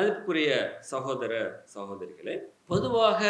மதிப்புக்குரிய சகோதர சகோதரிகளே பொதுவாக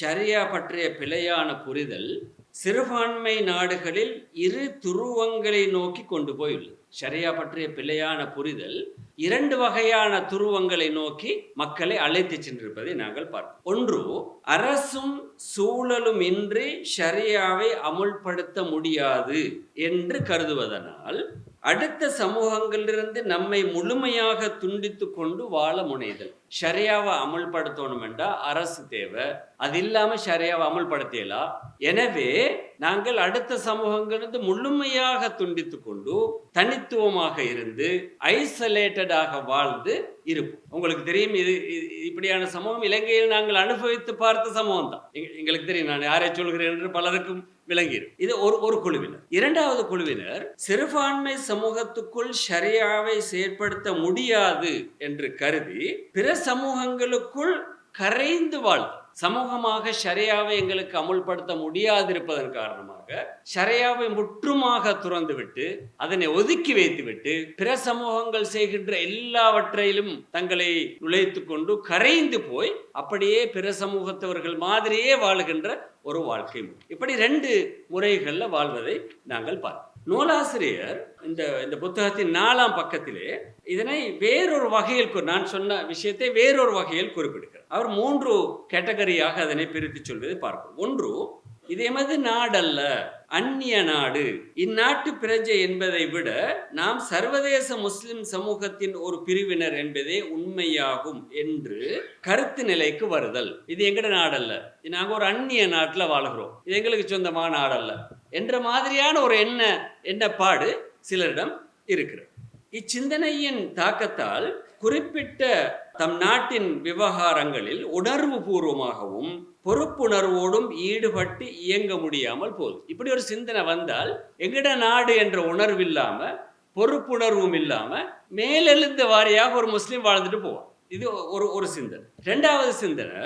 ஷரியா பற்றிய பிழையான புரிதல் சிறுபான்மை நாடுகளில் இரு துருவங்களை நோக்கி கொண்டு போயுள்ளது. ஷரியா பற்றிய பிழையான புரிதல் இரண்டு வகையான துருவங்களை நோக்கி மக்களை அழைத்து சென்றிருப்பதை நாங்கள் பார்ப்போம் ஒன்று அரசும் சூழலும் இன்றி ஷரியாவை அமுல்படுத்த முடியாது என்று கருதுவதனால் அடுத்த சமூகங்களிலிருந்து நம்மை முழுமையாக துண்டித்து கொண்டு வாழ முனைதல். ஷரியாவை அமுல்படுத்தணும் என்றால் அரசு தேவை. அது இல்லாமல் ஷரியாவை அமுல்படுத்தலாம் எனவே நாங்கள் அடுத்த சமூகங்களிலிருந்து முழுமையாக துண்டித்து கொண்டு தனித்துவமாக இருந்து ஐசோலேட்டடாக வாழ்ந்து இருப்போம். உங்களுக்கு தெரியும் இது இப்படியான சமூகம் இலங்கையில் நாங்கள் அனுபவித்து பார்த்த சமூகம் தான் எங்களுக்கு தெரியும் நான் யாரை சொல்கிறேன் என்று பலருக்கும் விளங்கிடும். இது ஒரு ஒரு குழுவினர். இரண்டாவது குழுவினர் சிறுபான்மை சமூகத்துக்குள் ஷரியாவை செயற்படுத்த முடியாது என்று கருதி பிற சமூகங்களுக்குள் கரைந்து வாழ். சமூகமாக ஷரியாவை எங்களுக்கு அமுல்படுத்த முடியாதிருப்பதன் காரணமாக ஷரியாவை முற்றுமாக துறந்துவிட்டு அதனை ஒதுக்கி வைத்துவிட்டு பிற சமூகங்கள் செய்கின்ற எல்லாவற்றையிலும் தங்களை நுழைத்து கொண்டு கரைந்து போய் அப்படியே பிற சமூகத்தவர்கள் மாதிரியே வாழுகின்ற ஒரு வாழ்க்கை முறை. இப்படி ரெண்டு முறைகளில் வாழ்வதை நாங்கள் பார்த்தோம் நூலாசிரியர் இந்த இந்த புத்தகத்தின் நாலாம் பக்கத்திலே இதனை வேறொரு வகையில் நான் சொன்ன விஷயத்தை வேறொரு வகையில் குறிப்பிடுகிறார். அவர் மூன்று கேட்டகரியாக அதனை பிரித்து சொல்வதை பார்ப்போம். ஒன்று இது எமது நாடல்ல அந்நிய நாடு. இந்நாட்டு பிரஜை என்பதை விட நாம் சர்வதேச முஸ்லிம் சமூகத்தின் ஒரு பிரிவினர் என்பதே உண்மையாகும் என்று கருத்து நிலைக்கு வருதல். இது எங்கட நாடல்ல? நாங்கள் ஒரு அந்நிய நாட்டில் வாழ்கிறோம். இது எங்களுக்கு சொந்தமான நாடல்ல. என்ற மாதிரியான ஒரு எண்ண எண்ணப்பாடு சிலரிடம் இருக்கிறது. இச்சிந்தனையின் தாக்கத்தால் குறிப்பிட்ட தம் நாட்டின் விவகாரங்களில் உணர்வு பூர்வமாகவும் பொறுப்புணர்வோடும் ஈடுபட்டு இயங்க முடியாமல் போகுது. இப்படி ஒரு சிந்தனை வந்தால் எங்கட நாடு என்ற உணர்வு இல்லாம பொறுப்புணர்வும் இல்லாம மேலெழுந்த வாரியாக ஒரு முஸ்லீம் வாழ்ந்துட்டு போவான். இது ஒரு ஒரு சிந்தனை. ரெண்டாவது சிந்தனை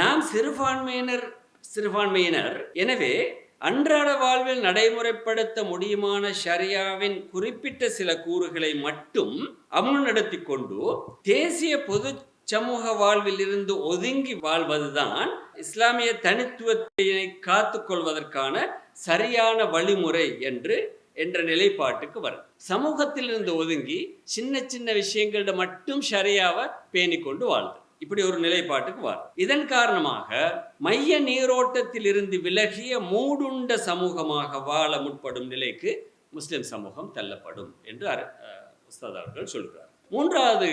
நாம் சிறுபான்மையினர் சிறுபான்மையினர் எனவே அன்றாட வாழ்வில் நடைமுறைப்படுத்த முடியுமான ஷரியாவின் குறிப்பிட்ட சில கூறுகளை மட்டும் அமுல் நடத்தி கொண்டு தேசிய பொது சமூக வாழ்வில் இருந்து ஒதுங்கி வாழ்வதுதான் இஸ்லாமிய தனித்துவத்தினை காத்து கொள்வதற்கான சரியான வழிமுறை என்று என்ற நிலைப்பாட்டுக்கு வரும். சமூகத்தில் இருந்து ஒதுங்கி சின்ன சின்ன விஷயங்களிட மட்டும் ஷரியாவை பேணிக்கொண்டு வாழ்து இப்படி ஒரு நிலைப்பாட்டுக்கு வரும் இதன் காரணமாக மைய நீரோட்டத்தில் இருந்து விலகிய மூடுண்ட சமூகமாக வாழ முற்படும் நிலைக்கு முஸ்லிம் சமூகம் தள்ளப்படும் என்று உஸ்தாத் அவர்கள் சொல்கிறார் மூன்றாவது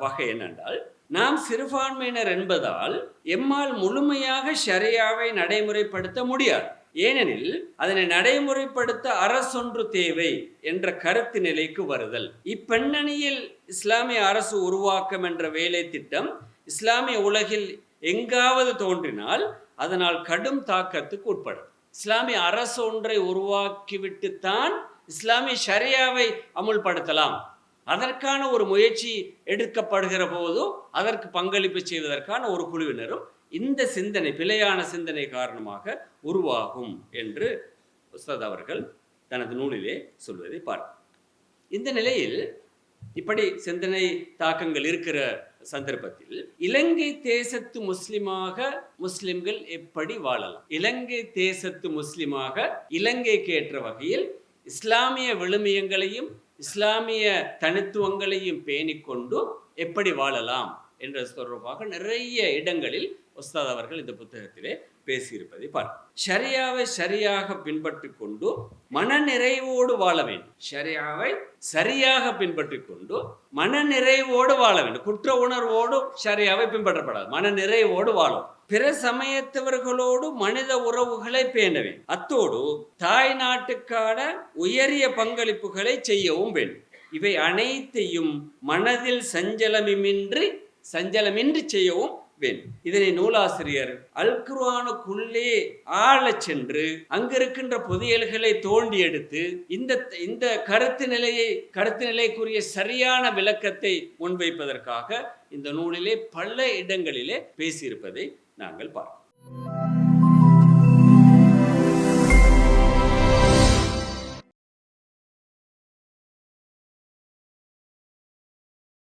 வகை என்னென்றால் நாம் சிறுபான்மையினர் என்பதால் எம்மால் முழுமையாக ஷரியாவை நடைமுறைப்படுத்த முடியாது. ஏனெனில் அதனை நடைமுறைப்படுத்த அரசொன்று தேவை என்ற கருத்து நிலைக்கு வருதல். இப்பெண்ணணியில் இஸ்லாமிய அரசு உருவாக்கம் என்ற வேலை திட்டம் இஸ்லாமிய உலகில் எங்காவது தோன்றினால் அதனால் கடும் தாக்கத்துக்கு உட்படும். இஸ்லாமிய அரசு ஒன்றை உருவாக்கிவிட்டுத்தான் இஸ்லாமிய ஷரியாவை அமுல்படுத்தலாம். அதற்கான ஒரு முயற்சி எடுக்கப்படுகிற போதும் அதற்கு பங்களிப்பு செய்வதற்கான ஒரு குழுவினரும் இந்த சிந்தனை பிழையான சிந்தனை காரணமாக உருவாகும் என்று உஸ்தாத் அவர்கள் தனது நூலிலே சொல்வதை பார்க்கிறோம் இந்த நிலையில் இப்படி சிந்தனை தாக்கங்கள் இருக்கிற சந்தர்ப்பத்தில் இலங்கை தேசத்து முஸ்லிமாக முஸ்லிம்கள் எப்படி வாழலாம்? இலங்கை தேசத்து முஸ்லிமாக இலங்கைக்கு ஏற்ற வகையில் இஸ்லாமிய விழுமியங்களையும் இஸ்லாமிய தனித்துவங்களையும் பேணிக்கொண்டு எப்படி வாழலாம் என்ற தொடர்பாக நிறைய இடங்களில் உஸ்தாத் அவர்கள் இந்த புத்தகத்திலே பேசியிருப்பதை பார்க்கிறோம் ஷரியாவை சரியாக பின்பற்றி கொண்டு மன நிறைவோடு வாழ வேண்டும். ஷரியாவை சரியாக பின்பற்றி கொண்டு மனநிறைவோடு வாழ வேண்டும். குற்ற உணர்வோடு சரியாகவே பின்பற்றப்படாது. மனநிறைவோடு வாழும். பிற சமயத்தவர்களோடு மனித உறவுகளை பேண வேண்டும். அத்தோடு தாய் நாட்டுக்கான உயரிய பங்களிப்புகளை செய்யவும் வேண்டும். இவை அனைத்தையும் மனதில் சஞ்சலமின்றி சஞ்சலமின்றி செய்யவும் வேண்டும். இதனை நூலாசிரியர் அல் ஆளச் சென்று அங்கிருக்கின்ற புதையல்களை தோண்டி எடுத்து இந்த இந்த கருத்து நிலையை கருத்து நிலைக்குரிய சரியான விளக்கத்தை முன்வைப்பதற்காக இந்த நூலிலே பல இடங்களிலே பேசியிருப்பதை நாங்கள் பார்க்கிறோம்